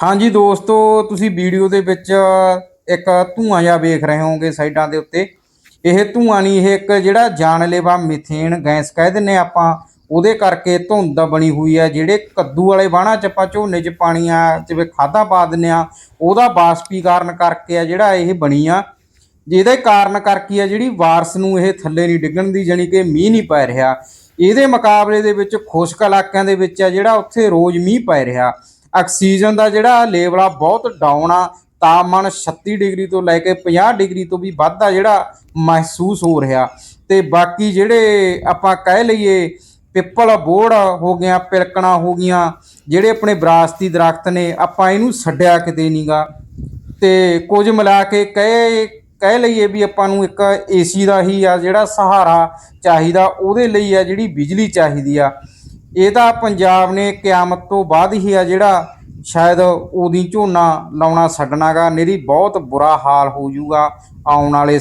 ਹਾਂਜੀ ਦੋਸਤੋ, ਤੁਸੀਂ ਵੀਡੀਓ ਦੇ ਵਿੱਚ ਇੱਕ ਧੂਆਂ ਜਿਹਾ ਵੇਖ ਰਹੇ ਹੋਵੋਗੇ ਸਾਈਡਾਂ ਦੇ ਉੱਤੇ। ਇਹ ਧੂਆਂ ਨਹੀਂ, ਇਹ ਇੱਕ ਜਿਹੜਾ ਜਾਨਲੇਵਾ ਮਿਥੇਨ ਗੈਸ ਕਹਿ ਦਿੰਨੇ ਆਪਾਂ। ਉਹਦੇ ਕਰਕੇ ਧੁੰਦ ਬਣੀ ਹੋਈ ਹੈ, ਜਿਹੜੇ ਕੱਦੂ ਵਾਲੇ ਬਾਣਾ ਚ ਆਪਾਂ ਝੋਨੇ ਚ ਪਾਣੀ ਆ ਜਿਵੇਂ ਖਾਦਾ ਪਾ ਦਿੰਨੇ ਆ ਉਹਦਾ ਬਾਸ਼ਪੀਕਰਨ ਕਰਕੇ ਆ ਜਿਹੜਾ ਇਹ ਬਣੀ ਆ। ਜਿਹਦੇ ਕਾਰਨ ਕਰਕੇ ਆ ਜਿਹੜੀ ਵਾਰਸ ਨੂੰ ਇਹ ਥੱਲੇ ਨਹੀਂ ਡਿੱਗਣ ਦੀ, ਜਾਣੀ ਕਿ ਮੀਂਹ ਨਹੀਂ ਪੈ ਰਿਹਾ। ਇਹਦੇ ਮੁਕਾਬਲੇ ਦੇ ਵਿੱਚ ਖੁਸ਼ਕ ਇਲਾਕਿਆਂ ਦੇ ਵਿੱਚ ਆ ਜਿਹੜਾ ਉੱਥੇ ਰੋਜ਼ ਮੀਂਹ ਪੈ ਰਿਹਾ। ਆਕਸੀਜਨ ਦਾ ਜਿਹੜਾ ਲੈਵਲ ਆ ਬਹੁਤ ਡਾਊਨ ਆ ਤਾਪਮਾਨ 36 ਡਿਗਰੀ ਤੋਂ ਲੈ ਕੇ 50 ਡਿਗਰੀ ਤੋਂ ਵੀ ਵੱਧ ਆ ਜਿਹੜਾ ਮਹਿਸੂਸ ਹੋ ਰਿਹਾ। ਤੇ ਬਾਕੀ ਜਿਹੜੇ ਆਪਾਂ ਕਹਿ ਲਈਏ ਪਿੱਪਲ ਬੋੜ ਹੋ ਗਿਆ ਪਿਲਕਣਾ ਹੋ ਗਈਆਂ, ਜਿਹੜੇ ਆਪਣੇ ਵਿਰਾਸਤੀ ਦਰਖਤ ਨੇ, ਆਪਾਂ ਇਹਨੂੰ ਛੱਡਿਆ ਕਿਤੇ ਨਹੀਂਗਾ ਤੇ ਕੁਝ ਮਿਲਾ ਕੇ ਕਹਿ ਕਹਿ ਲਈਏ ਵੀ ਆਪਾਂ ਨੂੰ ਇੱਕ ਏਸੀ ਦਾ ਹੀ ਆ ਜਿਹੜਾ ਸਹਾਰਾ ਚਾਹੀਦਾ, ਉਹਦੇ ਲਈ ਆ ਜਿਹੜੀ ਬਿਜਲੀ ਚਾਹੀਦੀ ਆ। ਇਹਦਾ ਪੰਜਾਬ ਨੇ ਕਿਆਮਤ ਤੋਂ ਬਾਅਦ ਹੀ ਆ ਜਿਹੜਾ ਸ਼ਾਇਦ ਉਹਦੀ ਝੋਨਾ ਲਾਉਣਾ ਛੱਡਣਾਗਾ ਮੇਰੀ ਬਹੁਤ ਬੁਰਾ ਹਾਲ ਹੋ ਜਾਊਗਾ ਆਉਣ ਵਾਲੇ